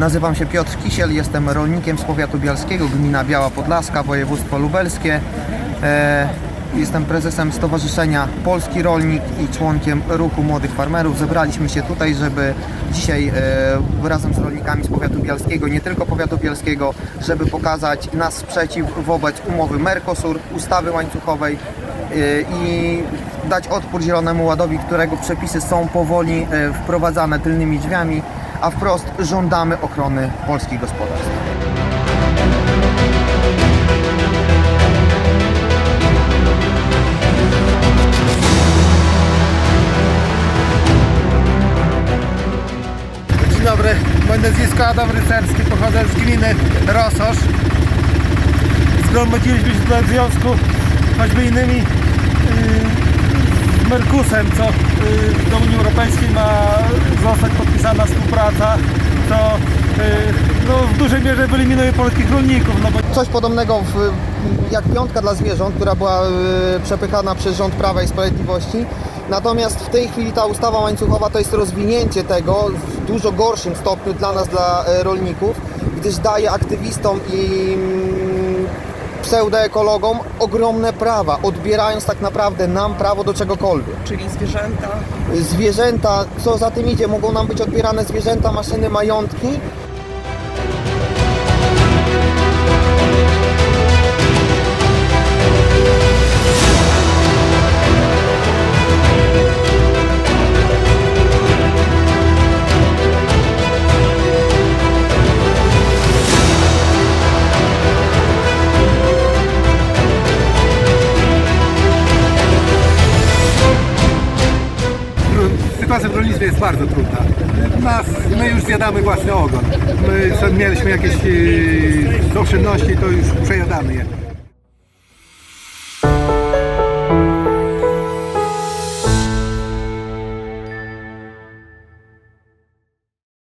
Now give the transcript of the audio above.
Nazywam się Piotr Kisiel, jestem rolnikiem z powiatu bialskiego, gmina Biała Podlaska, województwo lubelskie. E, Jestem prezesem Stowarzyszenia Polski Rolnik i członkiem Ruchu Młodych Farmerów. Zebraliśmy się tutaj, żeby dzisiaj e, razem z rolnikami z powiatu bialskiego, nie tylko powiatu bialskiego, żeby pokazać nasz sprzeciw wobec umowy Mercosur, ustawy łańcuchowej e, i dać odpór Zielonemu Ładowi, którego przepisy są powoli wprowadzane tylnymi drzwiami, a wprost żądamy ochrony polskich gospodarstw. Dzień dobry, moje nazwisko Adam Rycerski, pochodzę z gminy Rososz. Zgromadziliśmy się tutaj w związku choćby innymi yy, z Merkusem, co yy, do Unii Europejskiej ma zostać podpisana współpraca, co yy, no, w dużej mierze wyeliminuje polskich rolników, no bo Coś podobnego w, jak piątka dla zwierząt, która była y, przepychana przez rząd Prawa i Sprawiedliwości. Natomiast w tej chwili ta ustawa łańcuchowa to jest rozwinięcie tego w dużo gorszym stopniu dla nas, dla e, rolników, gdyż daje aktywistom i mm, pseudoekologom ogromne prawa, odbierając tak naprawdę nam prawo do czegokolwiek. czyli zwierzęta. Zwierzęta, co za tym idzie, mogą nam być odbierane zwierzęta, maszyny, majątki, sytuacja w rolnictwie jest bardzo trudna. Nas, my już zjadamy własny ogon. My mieliśmy jakieś yy, oszczędności, to już przejadamy je.